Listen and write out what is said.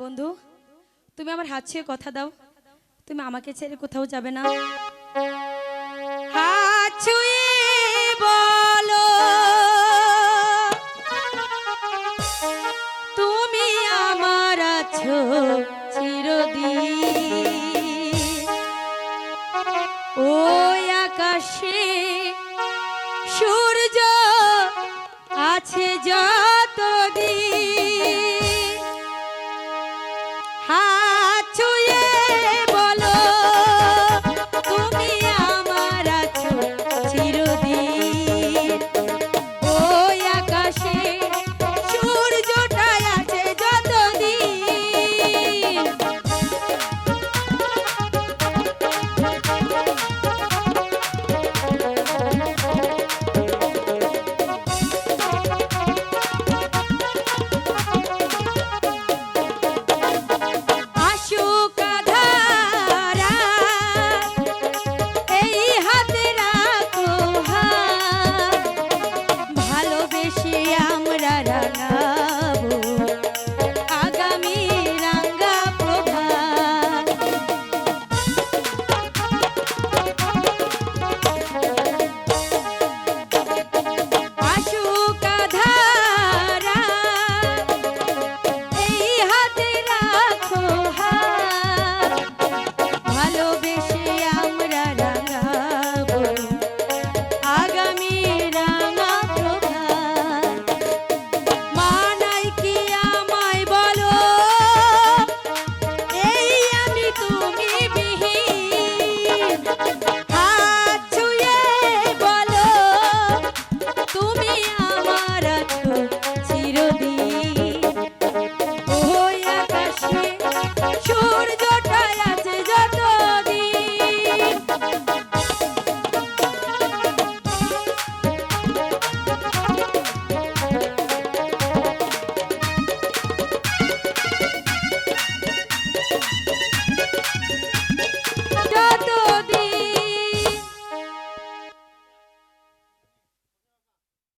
বন্ধু, তুমি আমার হাত ছুঁয়ে কথা দাও। তুমি আমাকে ছেড়ে কোথাও যাবে না। হাত ছুঁয়ে বলো, তুমি আমার আছো চিরদিন। ওই আকাশে সূর্য আছে যা